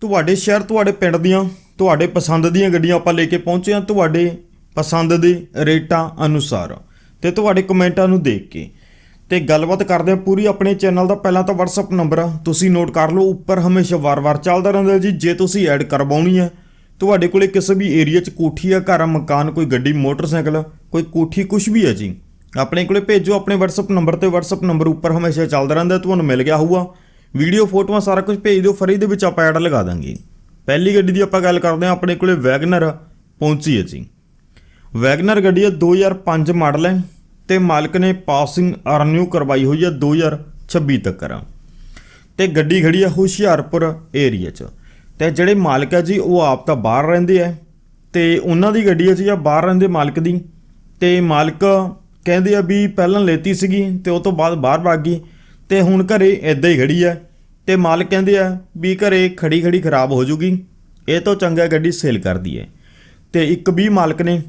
ਤੁਹਾਡੇ ਸ਼ਹਿਰ, ਤੁਹਾਡੇ ਪਿੰਡ ਦੀਆਂ, ਤੁਹਾਡੇ ਪਸੰਦ ਦੀਆਂ ਗੱਡੀਆਂ ਆਪਾਂ ਲੈ ਕੇ ਪਹੁੰਚੇ ਹਾਂ ਤੁਹਾਡੇ ਪਸੰਦ ਦੇ ਰੇਟਾਂ ਅਨੁਸਾਰ ਤੇ ਤੁਹਾਡੇ ਕਮੈਂਟਾਂ ਨੂੰ ਦੇਖ ਕੇ। ਤੇ ਗੱਲਬਾਤ ਕਰਦੇ ਹਾਂ ਪੂਰੀ ਆਪਣੇ ਚੈਨਲ ਦਾ। ਪਹਿਲਾਂ ਤਾਂ WhatsApp ਨੰਬਰ ਆ, ਤੁਸੀਂ ਨੋਟ ਕਰ ਲਓ, ਉੱਪਰ ਹਮੇਸ਼ਾ ਵਾਰ-ਵਾਰ ਚੱਲਦਾ ਰਹਿੰਦਾ ਜੀ। ਜੇ ਤੁਸੀਂ ਐਡ ਕਰਵਾਉਣੀ ਹੈ ਤੁਹਾਡੇ ਕੋਲੇ ਕਿਸੇ ਵੀ ਏਰੀਆ 'ਚ ਕੋਠੀ ਆ, ਘਰ ਆ ਮਕਾਨ, ਕੋਈ ਗੱਡੀ, ਮੋਟਰਸਾਈਕਲ, ਕੋਈ ਕੋਠੀ ਕੁਝ ਵੀ ਹੈ ਜੀ। ਆਪਣੇ ਕੋਲੇ ਭੇਜੋ ਆਪਣੇ WhatsApp ਨੰਬਰ ਤੇ WhatsApp ਨੰਬਰ ਉੱਪਰ ਹਮੇਸ਼ਾ ਚੱਲਦਾ ਰਹਿੰਦਾ, ਤੁਹਾਨੂੰ ਮਿਲ ਗਿਆ ਹੋਊਗਾ। ਵੀਡੀਓ, ਫੋਟੋਆਂ ਸਾਰਾ ਕੁਝ ਭੇਜ ਦਿਓ, ਫਰੀ ਦੇ ਵਿੱਚ ਆਪਾਂ ਐਡ ਲਗਾ ਦਾਂਗੇ। ਪਹਿਲੀ ਗੱਡੀ ਦੀ ਆਪਾਂ ਗੱਲ ਕਰਦੇ ਹਾਂ, ਆਪਣੇ ਕੋਲੇ ਵੈਗਨਰ ਪਹੁੰਚੀ ਹੈ ਜੀ। ਵੈਗਨਰ ਗੱਡੀ ਹੈ 2005 ਮਾਡਲ ਹੈ ਤੇ ਮਾਲਕ ਨੇ ਪਾਸਿੰਗ ਅਰਨਿਊ ਕਰਵਾਈ ਹੋਈ ਹੈ 2026 ਤੱਕ। ਤੇ ਗੱਡੀ ਖੜੀ ਹੈ ਹੁਸ਼ਿਆਰਪੁਰ ਏਰੀਆ 'ਚ। ਤੇ ਜਿਹੜੇ ਮਾਲਕ ਹੈ ਜੀ, ਉਹ ਆਪ ਤਾਂ ਬਾਹਰ ਰਹਿੰਦੇ ਆ ਤੇ ਉਹਨਾਂ ਦੀ ਗੱਡੀ ਹੈ ਜੀ ਆ ਬਾਹਰ ਰਹਿੰਦੇ ਮਾਲਕ ਦੀ। ਤੇ ਮਾਲਕ ਕਹਿੰਦੇ ਆ ਵੀ ਪਹਿਲਾਂ ਲੈਤੀ ਸੀਗੀ ਤੇ ਉਹ ਤੋਂ ਬਾਅਦ ਬਾਹਰ ਭੱਗ ਗਈ। ਤੇ ਹੁਣ ਘਰੇ ਇਦਾਂ ਹੀ ਖੜੀ ਹੈ ਤੇ ਮਾਲਕ ਕਹਿੰਦੇ ਆ ਵੀ ਘਰੇ ਖੜੀ ਖੜੀ ਖਰਾਬ ਹੋ ਜੂਗੀ। ਇਹ ਤੋਂ ਚੰਗਾ ਗੱਡੀ ਸੇਲ ਕਰ ਦਈਏ ਤੇ ਇੱਕ ਵੀ ਮਾਲਕ ਨੇ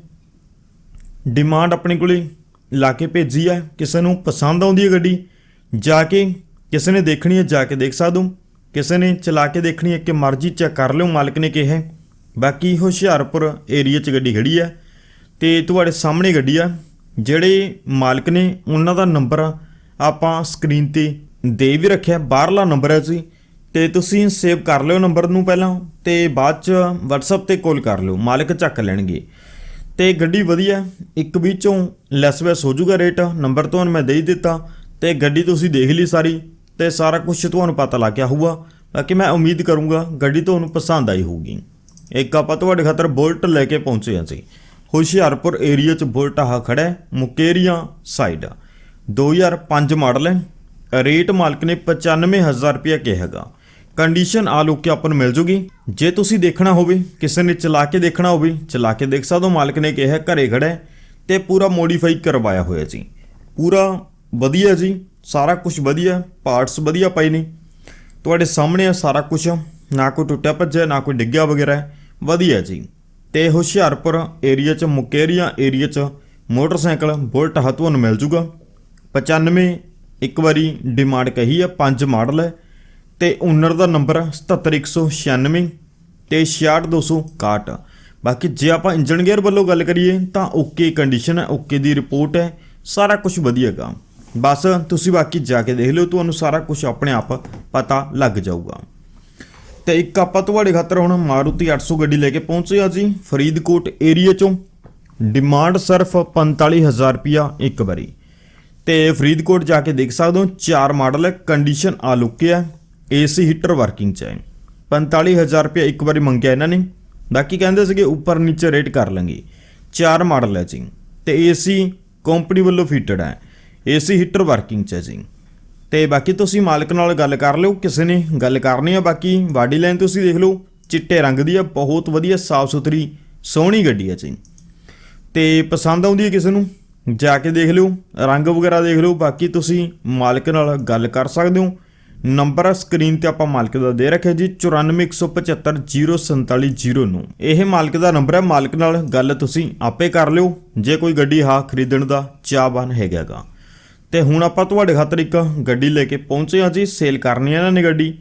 ਡਿਮਾਂਡ ਆਪਣੇ ਕੋਲੇ ਲਾ ਕੇ ਭੇਜੀ ਆ, ਕਿਸੇ ਨੂੰ ਪਸੰਦ ਆਉਂਦੀ ਹੈ ਗੱਡੀ। ਜਾ ਕੇ ਕਿਸੇ ਨੇ ਦੇਖਣੀ ਹੈ ਜਾ ਕੇ ਦੇਖ ਸਕਦੇ ਕਿਸੇ ਨੇ ਚਲਾ ਕੇ ਦੇਖਣੀ ਹੈ ਕਿ ਮਰਜ਼ੀ ਚੈੱਕ ਕਰ ਲਿਓ, ਮਾਲਕ ਨੇ ਕਿਹਾ। ਬਾਕੀ ਹੁਸ਼ਿਆਰਪੁਰ ਏਰੀਆ 'ਚ ਗੱਡੀ ਖੜੀ ਆ ਤੇ ਤੁਹਾਡੇ ਸਾਹਮਣੇ ਗੱਡੀ ਆ, ਜਿਹੜੇ ਮਾਲਕ ਨੇ ਉਹਨਾਂ ਦਾ ਨੰਬਰ ਆਪਾਂ ਸਕਰੀਨ ਤੇ ਦੇ ਵੀ ਰੱਖਿਆ, ਬਾਹਰਲਾ ਨੰਬਰ ਹੈ ਜੀ। ਤੇ ਤੁਸੀਂ ਸੇਵ ਕਰ ਲਿਓ ਨੰਬਰ ਨੂੰ ਪਹਿਲਾਂ ਤੇ ਬਾਅਦ ਚ WhatsApp ਤੇ ਕਾਲ ਕਰ ਲਿਓ, ਮਾਲਕ ਚੱਕ ਲੈਣਗੇ। ਤੇ ਗੱਡੀ ਵਧੀਆ, ਇੱਕ ਵਿੱਚੋਂ ਲੈਸ ਵੈਸ ਹੋ ਜਾਊਗਾ ਰੇਟ ਨੰਬਰ ਤੁਹਾਨੂੰ ਮੈਂ ਦੇ ਹੀ ਦਿੱਤਾ। ਤੇ ਗੱਡੀ ਤੁਸੀਂ ਦੇਖ ਲਈ ਸਾਰੀ, ਤੇ ਸਾਰਾ ਕੁਝ ਤੁਹਾਨੂੰ ਪਤਾ ਲੱਗ ਗਿਆ ਹੋਊਗਾ। ਬਾਕੀ ਮੈਂ ਉਮੀਦ ਕਰੂੰਗਾ ਗੱਡੀ ਤੁਹਾਨੂੰ ਪਸੰਦ ਆਈ ਹੋਊਗੀ। ਇੱਕ ਆਪਾਂ ਤੁਹਾਡੇ ਖਾਤਰ ਬੁਲਟ ਲੈ ਕੇ ਪਹੁੰਚੇ ਹਾਂ ਜੀ। ਹੁਸ਼ਿਆਰਪੁਰ ਏਰੀਆ 'ਚ ਬੁਲਟ ਆਹ ਖੜਾ ਮੁਕੇਰੀਆਂ ਸਾਈਡ 2005 ਮਾਡਲ ਹੈ। ਰੇਟ ਮਾਲਕ ਨੇ 95000 ਰੁਪਏ ਕਿਹਾ ਹੈਗਾ। ਕੰਡੀਸ਼ਨ ਆ ਲੋਕ ਆਪਾਂ ਨੂੰ ਮਿਲ ਜੂਗੀ। ਜੇ ਤੁਸੀਂ ਦੇਖਣਾ ਹੋਵੇ, ਕਿਸੇ ਨੇ ਚਲਾ ਕੇ ਦੇਖਣਾ ਹੋਵੇ, ਚਲਾ ਕੇ ਦੇਖ ਸਕਦੇ ਹੋ। ਮਾਲਕ ਨੇ ਕਿਹਾ ਘਰੇ ਖੜਾ ਹੈ ਤੇ ਪੂਰਾ ਮੋਡੀਫਾਈ ਕਰਵਾਇਆ ਹੋਇਆ ਜੀ। ਪੂਰਾ ਵਧੀਆ ਜੀ, ਸਾਰਾ ਕੁਝ ਵਧੀਆ ਪਾਰਟਸ ਵਧੀਆ ਪਏ ਨੇ। ਤੁਹਾਡੇ ਸਾਹਮਣੇ ਆ ਸਾਰਾ ਕੁਝ ਨਾ ਕੋਈ ਟੁੱਟਿਆ ਭੱਜਿਆ, ਨਾ ਕੋਈ ਡਿੱਗਿਆ ਵਗੈਰਾ ਵਧੀਆ ਜੀ। ਤੇ ਹੁਸ਼ਿਆਰਪੁਰ ਏਰੀਆ ਚ, ਮੁਕੇਰੀਆਂ ਏਰੀਆ ਚ ਮੋਟਰਸਾਈਕਲ ਬੁਲਟ ਹ ਤੁਹਾਨੂੰ ਮਿਲ ਜੂਗਾ। 95 ਇੱਕ ਵਾਰੀ ਡਿਮਾਂਡ ਕਹੀ ਹੈ ਪੰਜ ਮਾਡਲ ਹੈ। ਤੇ ਓਨਰ ਦਾ ਨੰਬਰ 77196 ਤੇ 66261 ਬਾਕੀ ਜੇ ਆਪਾਂ ਇੰਜਨ ਗੇਅਰ ਵੱਲੋਂ ਗੱਲ ਕਰੀਏ, ਤਾਂ ਓਕੇ ਕੰਡੀਸ਼ਨ ਹੈ ਓਕੇ ਦੀ ਰਿਪੋਰਟ ਹੈ, ਸਾਰਾ ਕੁਝ ਵਧੀਆਗਾ। ਬਸ ਤੁਸੀਂ ਬਾਕੀ ਜਾ ਕੇ ਦੇਖ ਲਿਓ, ਤੁਹਾਨੂੰ ਸਾਰਾ ਕੁਝ ਆਪਣੇ ਆਪ ਪਤਾ ਲੱਗ ਜਾਊਗਾ। ਤੇ ਇੱਕ ਆਪਾਂ ਤੁਹਾਡੇ ਖਾਤਰ ਹੁਣ ਮਾਰੂਤੀ 800 ਗੱਡੀ ਲੈ ਕੇ ਪਹੁੰਚੇ ਆ ਜੀ, ਫਰੀਦਕੋਟ ਏਰੀਆ ਚੋਂ। ਡਿਮਾਂਡ ਸਿਰਫ 45000 ਰੁਪਿਆ ਇੱਕ ਵਾਰੀ। ਤੇ ਫਰੀਦਕੋਟ ਜਾ ਕੇ ਦੇਖ ਸਕਦੇ ਹੋ, ਚਾਰ ਮਾਡਲ ਹੈ ਕੰਡੀਸ਼ਨ ਆ ਲੁੱਕੇ ਆ ਏਸੀ ਹੀਟਰ ਵਰਕਿੰਗ ਚ ਹੈ। 45000 ਰੁਪਿਆ ਇੱਕ ਵਾਰੀ ਮੰਗਿਆ ਇਹਨਾਂ ਨੇ, ਬਾਕੀ ਕਹਿੰਦੇ ਸੀਗੇ ਉੱਪਰ ਨੀਚੇ ਰੇਟ ਕਰ ਲਾਂਗੇ। ਚਾਰ ਮਾਡਲ ਹੈ ਜੀ, ਤੇ ਏਸੀ ਕੰਪਨੀ ਵੱਲੋਂ ਫਿਟਡ ਹੈ ਏਸੀ ਹੀਟਰ ਵਰਕਿੰਗ ਚ ਹੈ ਜੀ। ਤੇ ਬਾਕੀ ਤੁਸੀਂ ਮਾਲਕ ਨਾਲ ਗੱਲ ਕਰ ਲਿਓ, ਕਿਸੇ ਨੇ ਗੱਲ ਕਰਨੀ ਆ, ਬਾਕੀ ਬਾਡੀ ਲਾਈਨ ਤੁਸੀਂ ਦੇਖ ਲਓ, ਚਿੱਟੇ ਰੰਗ ਦੀ ਆ, ਬਹੁਤ ਵਧੀਆ ਸਾਫ਼ ਸੁਥਰੀ ਸੋਹਣੀ ਗੱਡੀ ਆ ਜੀ। ਤੇ ਪਸੰਦ ਆਉਂਦੀ ਹੈ ਕਿਸੇ ਨੂੰ? ਜਾ ਕੇ ਦੇਖ ਲਿਓ, ਰੰਗ ਵਗੈਰਾ ਦੇਖ ਲਿਓ, ਬਾਕੀ ਤੁਸੀਂ ਮਾਲਕ ਨਾਲ ਗੱਲ ਕਰ ਸਕਦੇ ਹੋ। ਨੰਬਰ ਸਕਰੀਨ ਤੇ ਆਪਾਂ ਮਾਲਕ ਦਾ ਦੇ ਰੱਖਿਆ ਜੀ 9417504709 ਇਹ ਮਾਲਕ ਦਾ ਨੰਬਰ ਹੈ ਮਾਲਕ ਨਾਲ ਗੱਲ ਤੁਸੀਂ ਆਪੇ ਕਰ ਲਿਓ, ਜੇ ਕੋਈ ਗੱਡੀ ਹਾ ਖਰੀਦਣ ਦਾ ਚਾਹਵਾਨ ਹੈਗਾਗਾ। ਤੇ ਹੁਣ ਆਪਾਂ ਤੁਹਾਡੇ ਖਾਤਰ ਇੱਕ ਗੱਡੀ ਲੈ ਕੇ ਪਹੁੰਚੇ ਹਾਂ ਜੀ ਸੇਲ ਕਰਨੀ ਹੈ ਇਹਨਾਂ ਨੇ ਗੱਡੀ।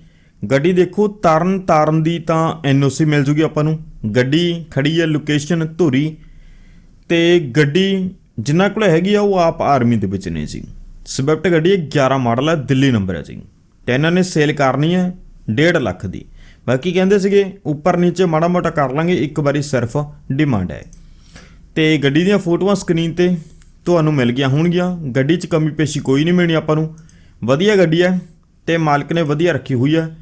ਗੱਡੀ ਦੇਖੋ, ਤਰਨ ਤਾਰਨ ਦੀ ਤਾਂ ਐਨਓਸੀ ਮਿਲ ਜੂਗੀ ਆਪਾਂ ਨੂੰ। ਗੱਡੀ ਖੜੀ ਹੈ ਲੋਕੇਸ਼ਨ ਧੂਰੀ। ਤੇ ਗੱਡੀ ਜਿਨ੍ਹਾਂ ਕੋਲ ਹੈਗੀ ਆ, ਉਹ ਆਪ ਆਰਮੀ ਦੇ ਵਿੱਚ ਨੇ ਜੀ। ਸਵਿਫਟ ਗੱਡੀ ਹੈ 11 ਮਾਡਲ ਹੈ ਦਿੱਲੀ ਨੰਬਰ ਹੈ ਜੀ। ਤੇ ਇਹਨਾਂ ਨੇ ਸੇਲ ਕਰਨੀ ਹੈ 1.5 ਲੱਖ ਦੀ। ਬਾਕੀ ਕਹਿੰਦੇ ਸੀਗੇ, ਉੱਪਰ ਨੀਚੇ ਮਾੜਾ ਮੋਟਾ ਕਰ ਲਾਂਗੇ, ਇੱਕ ਵਾਰੀ ਸਿਰਫ ਡਿਮਾਂਡ ਹੈ। ਤੇ ਗੱਡੀ ਦੀਆਂ ਫੋਟੋਆਂ ਸਕਰੀਨ ਤੇ ਤੁਹਾਨੂੰ ਮਿਲ ਗਈਆਂ ਹੋਣਗੀਆਂ। ਗੱਡੀ 'ਚ ਕਮੀ ਪੇਸ਼ੀ ਕੋਈ ਨਹੀਂ ਮਿਲਣੀ ਆਪਾਂ ਨੂੰ। ਵਧੀਆ ਗੱਡੀ ਹੈ ਤੇ ਮਾਲਕ ਨੇ ਵਧੀਆ ਰੱਖੀ ਹੋਈ ਹੈ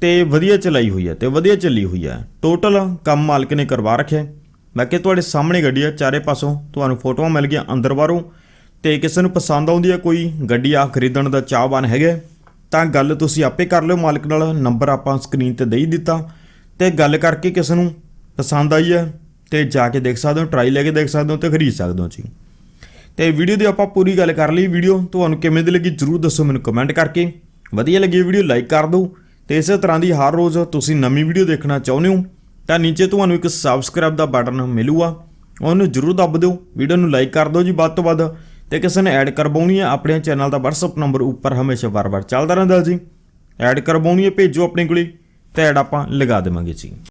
ਤੇ ਵਧੀਆ ਚਲਾਈ ਹੋਈ ਹੈ ਤੇ ਵਧੀਆ ਚੱਲੀ ਹੋਈ ਹੈ ਟੋਟਲ ਕੰਮ ਮਾਲਕ ਨੇ ਕਰਵਾ ਰੱਖਿਆ। ਹੈ। ਬਾਕੀ ਤੁਹਾਡੇ ਸਾਹਮਣੇ ਗੱਡੀ ਆ, ਚਾਰੇ ਪਾਸੋਂ। ਤੁਹਾਨੂੰ ਫੋਟੋਆਂ ਮਿਲ ਗਈਆਂ ਅੰਦਰ ਬਾਹਰੋਂ। ਤੇ ਕਿਸੇ ਨੂੰ ਪਸੰਦ ਆਉਂਦੀ ਹੈ ਕੋਈ ਗੱਡੀ ਆ ਖਰੀਦਣ ਦਾ ਚਾਹਵਾਨ ਹੈਗਾ ਤਾਂ ਗੱਲ ਤੁਸੀਂ ਆਪੇ ਕਰ ਲਿਓ ਮਾਲਕ ਨਾਲ, ਨੰਬਰ ਆਪਾਂ ਸਕਰੀਨ ਤੇ ਦੇ ਹੀ ਦਿੱਤਾ। ਤੇ ਗੱਲ ਕਰਕੇ ਕਿਸੇ ਨੂੰ ਪਸੰਦ ਆਈ ਹੈ ਤੇ ਜਾ ਕੇ ਦੇਖ ਸਕਦੇ ਹੋ ਟਰਾਈ ਲੈ ਕੇ ਦੇਖ ਸਕਦੇ ਹੋ ਤੇ ਖਰੀਦ ਸਕਦੇ ਹੋ ਜੀ। ਤੇ ਵੀਡੀਓ ਦੀ ਆਪਾਂ ਪੂਰੀ ਗੱਲ ਕਰ ਲਈ ਵੀਡੀਓ, ਤੁਹਾਨੂੰ ਕਿਵੇਂ ਦੀ ਲੱਗੀ ਜਰੂਰ ਦੱਸੋ ਮੈਨੂੰ ਕਮੈਂਟ ਕਰਕੇ। ਵਧੀਆ ਲੱਗੀ ਵੀਡੀਓ ਲਾਈਕ ਕਰ ਦਿਓ। ਤੇ ਇਸੇ ਤਰ੍ਹਾਂ ਦੀ ਹਰ ਰੋਜ਼ ਤੁਸੀਂ ਨਵੀਂ ਵੀਡੀਓ ਦੇਖਣਾ ਚਾਹੁੰਦੇ ਹੋ ਤਾਂ ਨੀਚੇ ਤੁਹਾਨੂੰ ਇੱਕ ਸਬਸਕ੍ਰਾਈਬ ਦਾ ਬਟਨ ਮਿਲੂਗਾ। ਉਹਨੂੰ ਜਰੂਰ ਦੱਬ ਦਿਓ। ਵੀਡੀਓ ਨੂੰ ਲਾਈਕ ਕਰ ਦਿਓ ਜੀ ਵੱਧ ਤੋਂ ਵੱਧ। ਤੇ ਕਿਸੇ ਨੇ ਐਡ ਕਰਵਾਉਣੀ ਹੈ, ਆਪਣੇ ਚੈਨਲ ਦਾ WhatsApp ਨੰਬਰ ਉੱਪਰ ਹਮੇਸ਼ਾ ਵਾਰ-ਵਾਰ ਚੱਲਦਾ ਰਹਿੰਦਾ ਜੀ। ਐਡ ਕਰਵਾਉਣੀ ਹੈ, ਭੇਜੋ ਆਪਣੇ ਕੋਲੇ। ਤੇ ਐਡ ਆਪਾਂ ਲਗਾ ਦੇਵਾਂਗੇ ਜੀ।